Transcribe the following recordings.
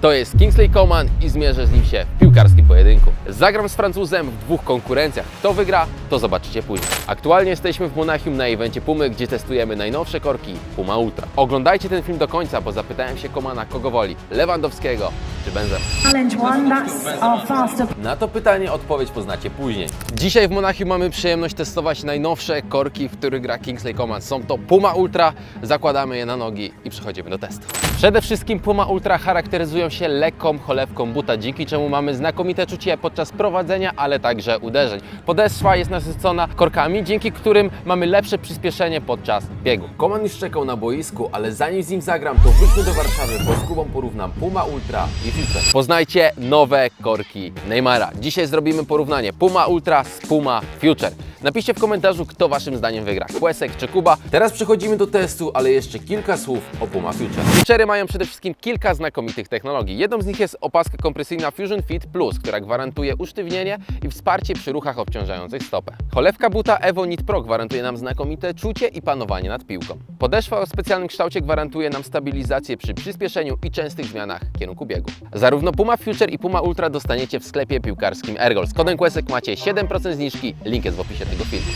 To jest Kingsley Coman i zmierzę z nim się w piłkarskim pojedynku. Zagram z Francuzem w dwóch konkurencjach. Kto wygra, to zobaczycie później. Aktualnie jesteśmy w Monachium na evencie Pumy, gdzie testujemy najnowsze korki Puma Ultra. Oglądajcie ten film do końca, bo zapytałem się Komana, kogo woli, Lewandowskiego czy Benzema. Na to pytanie odpowiedź poznacie później. Dzisiaj w Monachium mamy przyjemność testować najnowsze korki, w których gra Kingsley Coman. Są to Puma Ultra, zakładamy je na nogi i przechodzimy do testu. Przede wszystkim Puma Ultra charakteryzują się lekką cholewką buta, dzięki czemu mamy znakomite czucie podczas prowadzenia, ale także uderzeń. Podeszwa jest nasycona korkami, dzięki którym mamy lepsze przyspieszenie podczas biegu. Koman już czekał na boisku, ale zanim z nim zagram, to wróćmy do Warszawy, bo z Kubą porównam Puma Ultra i Future. Poznajcie nowe korki Neymara. Dzisiaj zrobimy porównanie Puma Ultra z Puma Future. Napiszcie w komentarzu, kto waszym zdaniem wygra, Kłesek czy Kuba. Teraz przechodzimy do testu, ale jeszcze kilka słów o Puma Future. Future'y mają przede wszystkim kilka znakomitych technologii. Jedną z nich jest opaska kompresyjna Fusion Fit Plus, która gwarantuje usztywnienie i wsparcie przy ruchach obciążających stopę. Cholewka buta Evo Knit Pro gwarantuje nam znakomite czucie i panowanie nad piłką. Podeszwa o specjalnym kształcie gwarantuje nam stabilizację przy przyspieszeniu i częstych zmianach kierunku biegu. Zarówno Puma Future i Puma Ultra dostaniecie w sklepie piłkarskim Ergol. Z kodem Kłesek macie 7% zniżki, link jest w opisie tego filmu.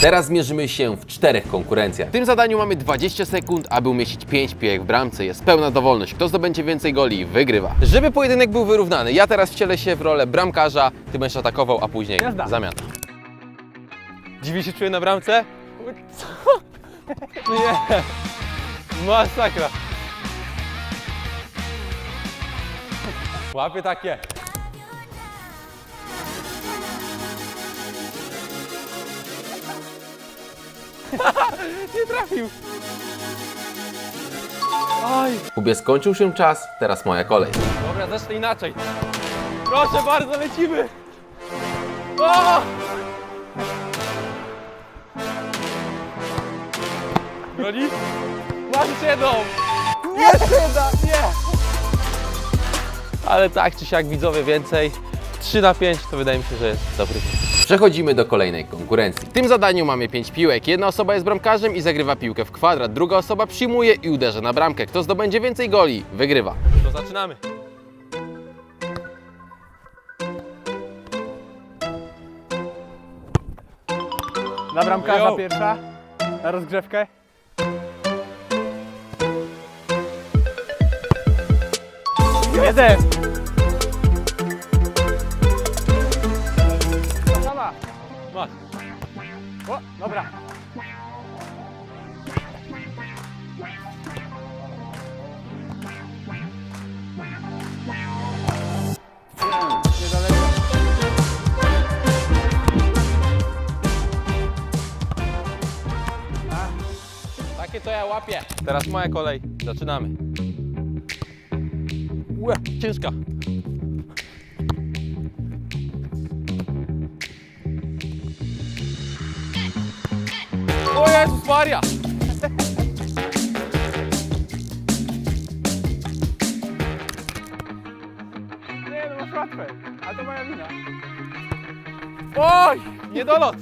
Teraz zmierzymy się w czterech konkurencjach. W tym zadaniu mamy 20 sekund, aby umieścić 5 piłek w bramce. Jest pełna dowolność. Kto zdobędzie więcej goli, wygrywa. Żeby pojedynek był wyrównany, ja teraz wcielę się w rolę bramkarza, ty będziesz atakował, a później Jazda. zamiana. Dziwi się czuję na bramce? Co? Nie. Masakra. Łapy takie. Nie trafił. Oj. Kubie skończył się czas, teraz moja kolej. Dobra, zacznę inaczej. Proszę bardzo, lecimy. O! Goli? Masz jedną. Jeszcze jedna, nie. Ale tak czy siak widzowie więcej. 3 na 5 to wydaje mi się, że jest dobry. Przechodzimy do kolejnej konkurencji. W tym zadaniu mamy 5 piłek. Jedna osoba jest bramkarzem i zagrywa piłkę w kwadrat. Druga osoba przyjmuje i uderza na bramkę. Kto zdobędzie więcej goli, wygrywa. To zaczynamy. Dla bramkarza pierwsza. Na rozgrzewkę. Jeden. Sama. Masz. O, dobra. Takie to ja łapię. Teraz moja kolej. Zaczynamy. Łe, ciężka. O Jezus Maria! Nie, no masz łatwe. A to moja wina. Oj! Niedolot!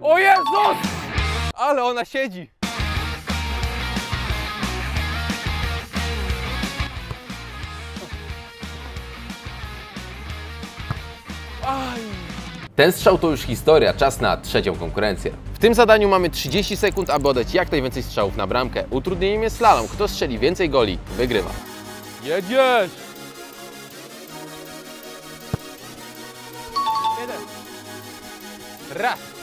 O Jezus! Ale ona siedzi! Ten strzał to już historia, czas na trzecią konkurencję. W tym zadaniu mamy 30 sekund, aby oddać jak najwięcej strzałów na bramkę. Utrudnieniem jest slalom. Kto strzeli więcej goli, wygrywa. Jedziesz! Jeden. Raz!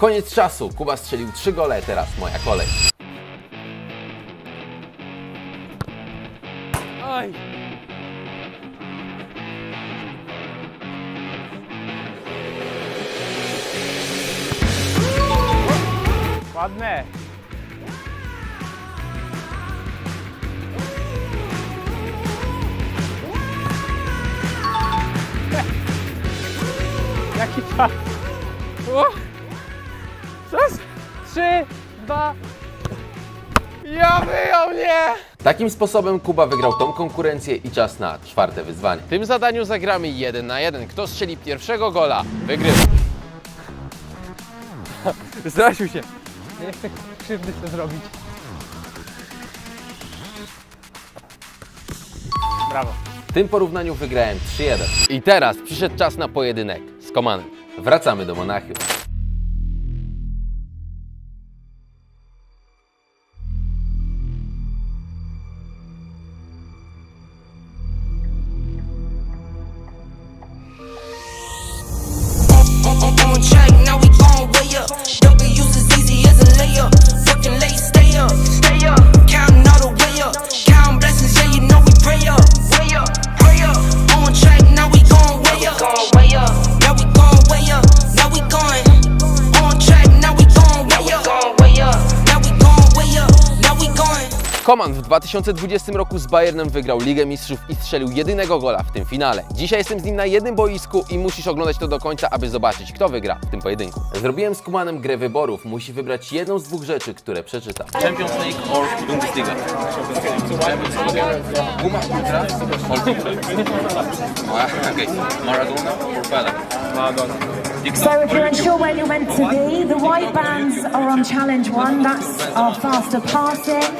Koniec czasu. Kuba strzelił 3 gole, teraz moja kolej. Aj. Ładne. Jaki czas. Czas? Trzy, dwa... Ja wyjął mnie! Takim sposobem Kuba wygrał tą konkurencję i czas na czwarte wyzwanie. W tym zadaniu zagramy jeden na jeden. Kto strzeli pierwszego gola, wygrywa. Zdrasił się. Nie chcę krzywdy sobie zrobić. Brawo. W tym porównaniu wygrałem 3-1. I teraz przyszedł czas na pojedynek z Komanem. Wracamy do Monachium. Koman w 2020 roku z Bayernem wygrał Ligę Mistrzów i strzelił jedynego gola w tym finale. Dzisiaj jestem z nim na jednym boisku i musisz oglądać to do końca, aby zobaczyć, kto wygra w tym pojedynku. Zrobiłem z Kumanem grę wyborów. Musi wybrać jedną z dwóch rzeczy, które przeczyta. Champions League or Bundesliga? Puma Ultra or Okay. Maradona or Pele? Maradona. So if you're unsure where you're meant to be, the white bands are on challenge one. That's our faster passing.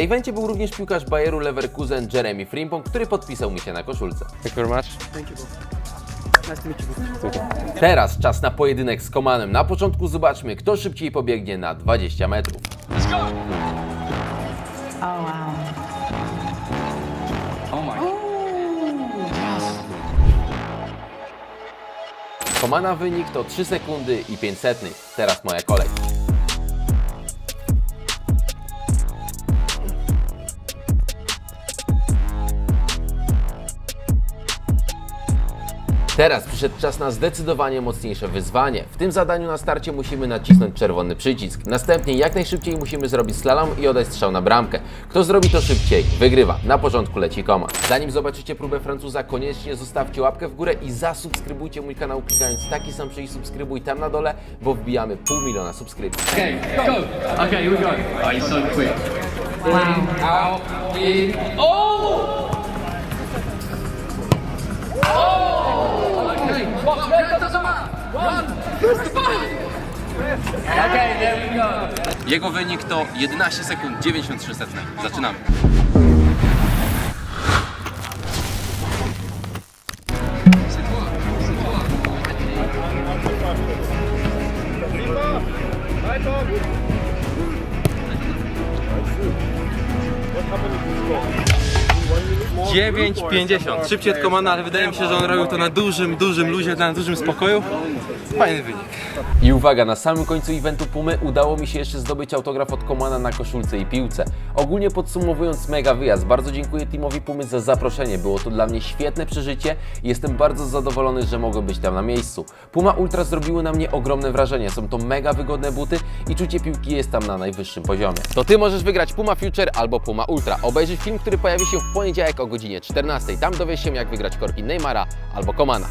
Na evencie był również piłkarz Bayeru Leverkusen Jeremy Frimpong, który podpisał mi się na koszulce. Thank you very much. Teraz czas na pojedynek z Komanem. Na początku zobaczmy, kto szybciej pobiegnie na 20 metrów. Oh wow. Komana wynik to 3 sekundy i 5 setnych. Teraz moja kolej. Teraz przyszedł czas na zdecydowanie mocniejsze wyzwanie. W tym zadaniu na starcie musimy nacisnąć czerwony przycisk. Następnie jak najszybciej musimy zrobić slalom i oddać strzał na bramkę. Kto zrobi to szybciej, wygrywa. Na początku leci koma. Zanim zobaczycie próbę Francuza, koniecznie zostawcie łapkę w górę i zasubskrybujcie mój kanał klikając taki sam przycisk subskrybuj tam na dole, bo wbijamy pół miliona subskrypcji. Okay, go. Okay, here we go. Oh, so quick. In, out, in. Oh! Jego wynik to 11 sekund 93 setne. Zaczynamy. Dziewięć pięćdziesiąt. Szybciej od Komana, ale wydaje mi się, że on robił to na dużym, dużym luzie, na dużym spokoju. Fajny wynik. I uwaga, na samym końcu eventu Pumy udało mi się jeszcze zdobyć autograf od Komana na koszulce i piłce. Ogólnie podsumowując mega wyjazd, bardzo dziękuję teamowi Pumy za zaproszenie. Było to dla mnie świetne przeżycie i jestem bardzo zadowolony, że mogłem być tam na miejscu. Puma Ultra zrobiły na mnie ogromne wrażenie. Są to mega wygodne buty i czucie piłki jest tam na najwyższym poziomie. To Ty możesz wygrać Puma Future albo Puma Ultra. Obejrzyj film, który pojawi się w poniedziałek o godzinie 14. Tam dowiesz się jak wygrać korki Neymara albo Komana.